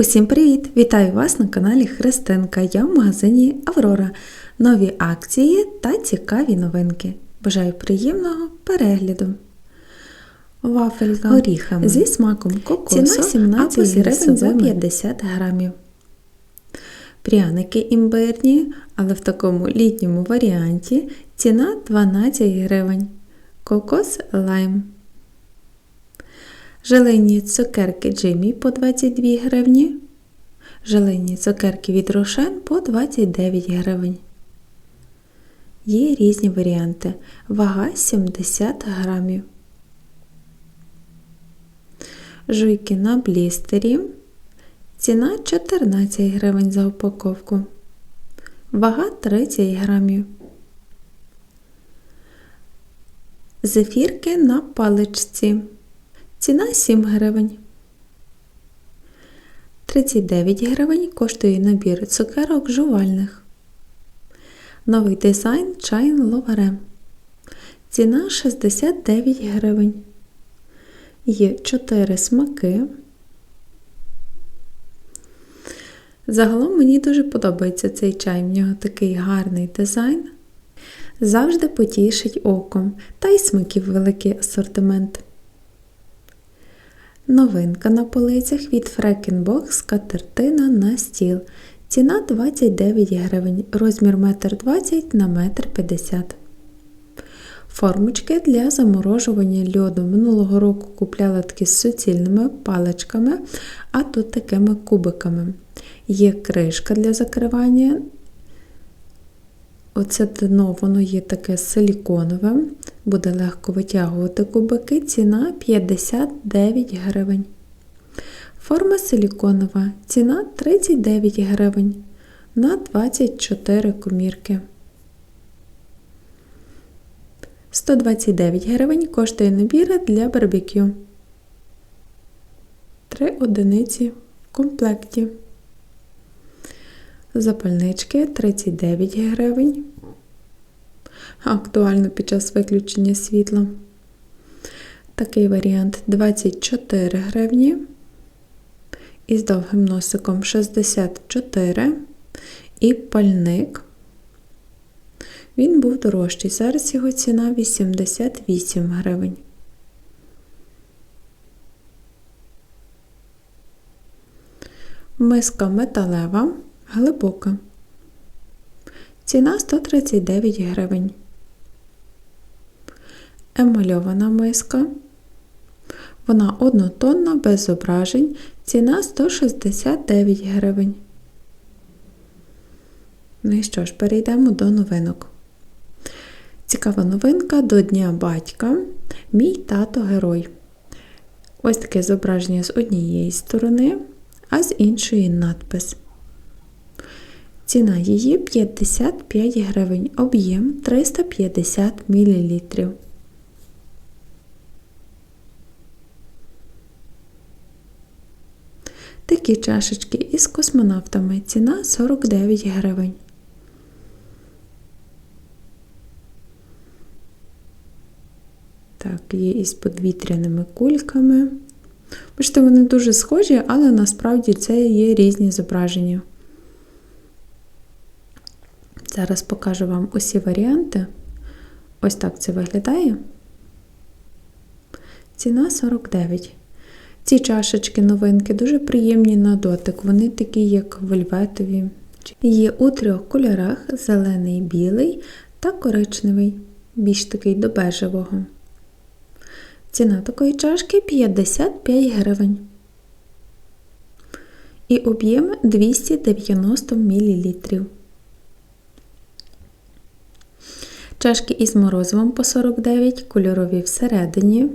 Усім привіт! Вітаю вас на каналі Христинка. Я в магазині Аврора. Нові акції та цікаві новинки. Бажаю приємного перегляду. Вафелька горіхами зі смаком кокосу Ціна 17 гривень за рисовими 50 грамів. Пряники імбирні, але в такому літньому варіанті ціна 12 гривень. Кокос лайм. Желейні цукерки Джиммі по 22 гривні. Желейні цукерки від Рошен по 29 гривень. Є різні варіанти. Вага 70 грамів. Жуйки на блістері. Ціна 14 гривень за упаковку. Вага 30 грамів. Зефірки на паличці. Ціна 7 гривень. 39 гривень коштує набір цукерок жувальних. Новий дизайн чайн ловаре. Ціна 69 гривень. Є 4 смаки. Загалом мені дуже подобається цей чай. В нього такий гарний дизайн. Завжди потішить оком, та й смаків великий асортимент. Новинка на полицях від Фрекенбок скатертина на стіл. Ціна 29 гривень, розмір 1,20 на 1,50 м. Формочки для заморожування льоду. Минулого року купляла такі з суцільними паличками, а тут такими кубиками. Є кришка для закривання. Оце дно воно є таке силіконове, буде легко витягувати кубики, ціна 59 гривень. Форма силіконова, ціна 39 гривень на 24 комірки. 129 гривень коштує набір для барбекю. 3 одиниці в комплекті. Запальнички 39 гривень. Актуально під час виключення світла. Такий варіант 24 гривні. Із довгим носиком 64 і пальник. Він був дорожчий. Зараз його ціна 88 гривень. Миска металева глибока. Ціна 139 гривень. Емальована миска. Вона однотонна, без зображень. Ціна 169 гривень. Ну і що ж, перейдемо до новинок. Цікава новинка до Дня батька. Мій тато герой. Ось таке зображення з однієї сторони, а з іншої надпис. Ціна її 55 гривень, об'єм 350 мл. Такі чашечки із космонавтами. Ціна 49 гривень. Так, є із подвітряними кульками. Бачите, вони дуже схожі, але насправді це є різні зображення. Зараз покажу вам усі варіанти. Ось так це виглядає. Ціна 49. Ці чашечки новинки дуже приємні на дотик. Вони такі, як вельветові. Є у трьох кольорах: зелений, білий та коричневий, більш такий до бежевого. Ціна такої чашки 55 гривень. І об'єм 290 мл. Чашки із морозивом по 49, кольорові всередині.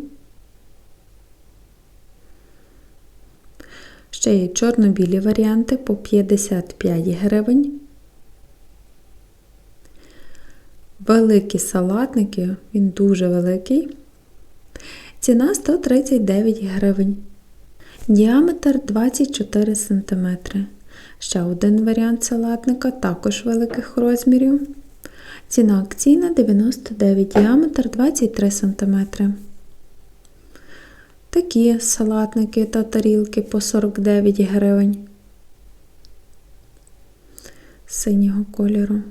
Ще є чорно-білі варіанти по 55 гривень. Великі салатники, він дуже великий. Ціна 139 гривень. Діаметр 24 см. Ще один варіант салатника, також великих розмірів. Ціна акційна 99 діаметр 23 см. Такі салатники та тарілки по 49 гривень. синього кольору.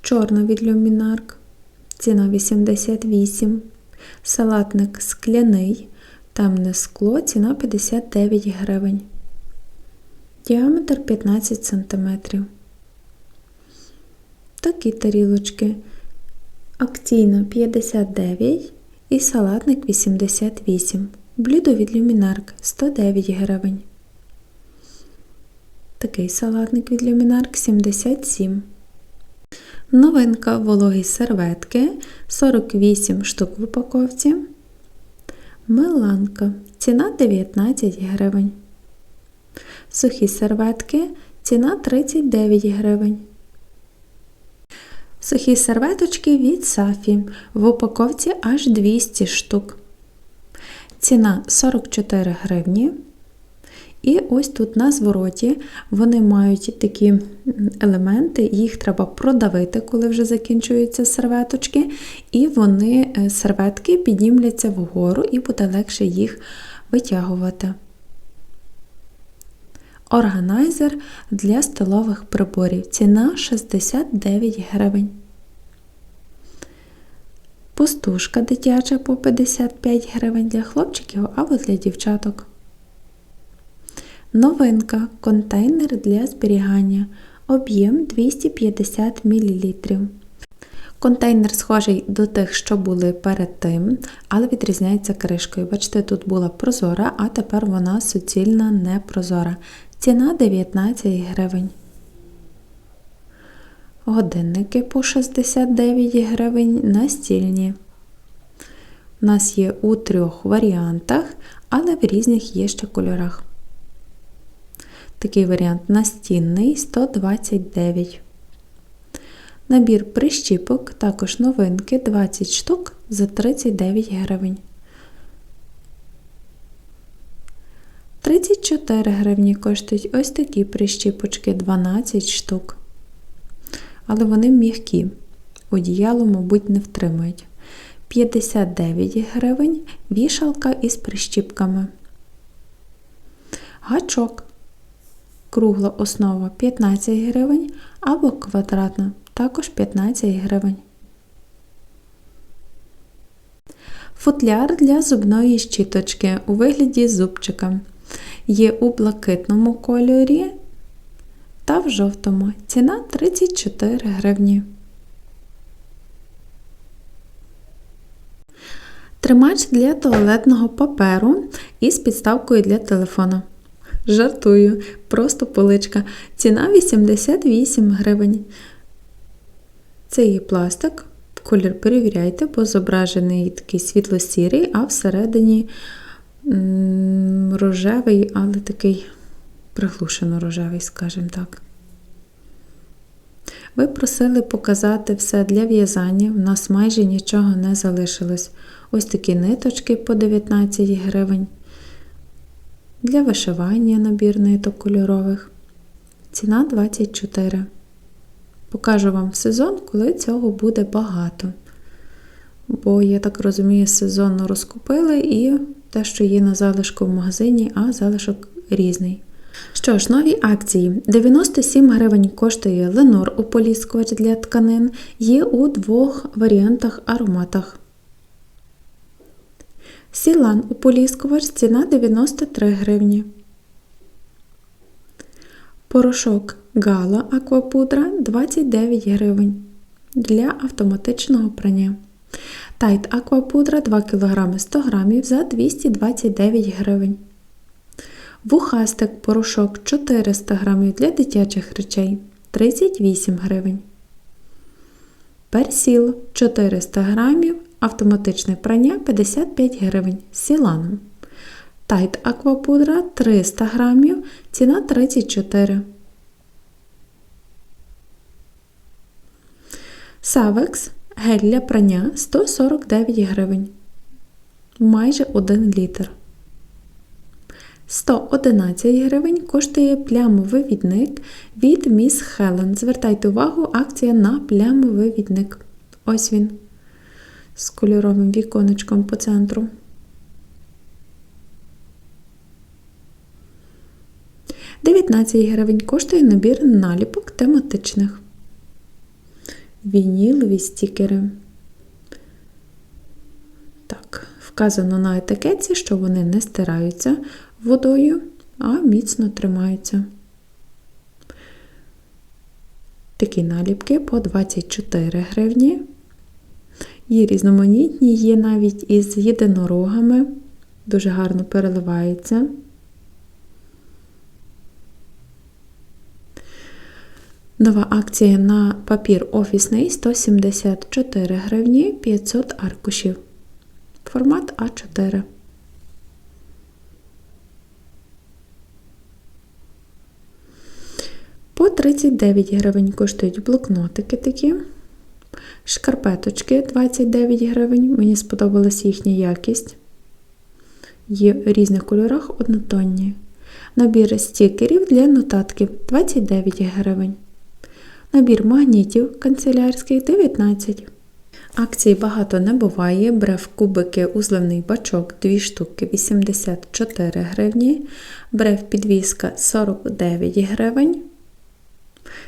Чорна від люмінарк. Ціна 88. Салатник скляний. Темне скло. Ціна 59 гривень. Діаметр 15 см. Такі тарілочки. Акційна 59 і салатник 88. Блюдо від люмінарк 109 гривень. Такий салатник від люмінарк 77. Новинка вологі серветки 48 штук в упаковці. Миланка. Ціна 19 гривень. Сухі серветки. Ціна 39 гривень. Сухі серветочки від Сафі. В упаковці аж 200 штук. Ціна 44 гривні. І ось тут на звороті вони мають такі елементи, їх треба продавити, коли вже закінчуються серветочки, і вони е, серветки піднімляться вгору і буде легше їх витягувати. Органайзер для столових приборів. Ціна 69 гривень. Пустушка дитяча по 55 гривень для хлопчиків або для дівчаток. Новинка контейнер для зберігання. Об'єм 250 мл. Контейнер схожий до тих, що були перед тим, але відрізняється кришкою. Бачите, тут була прозора, а тепер вона суцільна непрозора. Ціна 19 гривень. Годинники по 69 гривень настільні. У нас є у трьох варіантах, але в різних є ще кольорах. Такий варіант настінний 129. Набір прищіпок, також новинки 20 штук за 39 гривень. 34 гривні коштують ось такі прищіпочки 12 штук. Але вони м'які. Одіяло, мабуть, не втримують. 59 гривень вішалка із прищіпками. Гачок. Кругла основа 15 гривень або квадратна також 15 гривень. Футляр для зубної щіточки у вигляді зубчика. Є у блакитному кольорі та в жовтому. Ціна 34 гривні. Тримач для туалетного паперу із підставкою для телефона. Жартую, просто поличка. Ціна 88 гривень. Це є пластик. Колір перевіряйте, бо зображений такий світло-сірий, а всередині рожевий, але такий приглушено рожевий, скажімо так. Ви просили показати все для в'язання, в нас майже нічого не залишилось. Ось такі ниточки по 19 гривень. Для вишивання набір ниток кольорових. Ціна 24. Покажу вам сезон, коли цього буде багато. Бо, я так розумію, сезонно розкупили і те, що є на залишку в магазині, а залишок різний. Що ж, нові акції. 97 гривень коштує Ленор ополіскувач для тканин, є у двох варіантах ароматах. Сілан ополіскувач ціна 93 гривні. Порошок Гала Аквапудра 29 гривень для автоматичного прання. Тайт Аквапудра 2 кг 100 г за 229 гривень. Вухастик порошок 400 г для дитячих речей 38 гривень. Персіл 400 г автоматичне прання 55 гривень з сіланом. Тайт аквапудра 300 грамів, ціна 34. Савекс гель для прання 149 гривень. Майже 1 літр. 111 гривень коштує плямовий відник від Міс Хелен. Звертайте увагу, акція на плямовий відник. Ось він. З кольоровим віконечком по центру. 19 гривень коштує набір наліпок тематичних. Вінілові стікери. Так, вказано на етикетці, що вони не стираються водою, а міцно тримаються. Такі наліпки по 24 гривні. Є різноманітні, є навіть із єдинорогами. Дуже гарно переливається. Нова акція на папір офісний 174 гривні 500 аркушів. Формат А4. По 39 гривень коштують блокнотики такі. Шкарпеточки 29 гривень. Мені сподобалась їхня якість. Є в різних кольорах однотонні. Набір стікерів для нотатків 29 гривень. Набір магнітів канцелярських 19. Акцій багато не буває. Брев кубики узливний бачок 2 штуки 84 гривні. Брев підвіска 49 гривень.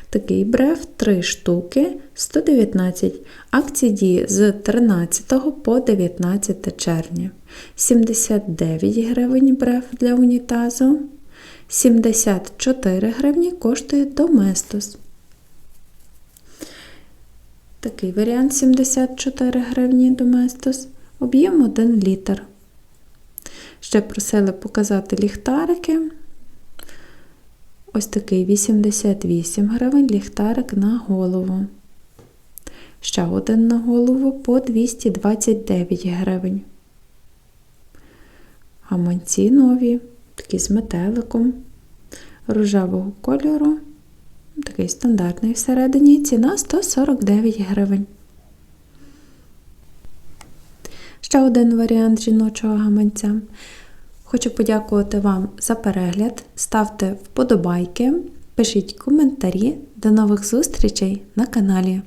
Такий брев 3 штуки 119. Акції діє з 13 по 19 червня. 79 гривень брев для унітазу. 74 гривні коштує Доместос. Такий варіант 74 гривні Доместос. Об'єм 1 літр. Ще просили показати ліхтарики. Ось такий 88 гривень ліхтарик на голову. Ще один на голову по 229 гривень. Гаманці нові, такі з метеликом, рожевого кольору. Такий стандартний всередині. Ціна 149 гривень. Ще один варіант жіночого гаманця. Хочу подякувати вам за перегляд. Ставте вподобайки, пишіть коментарі. До нових зустрічей на каналі.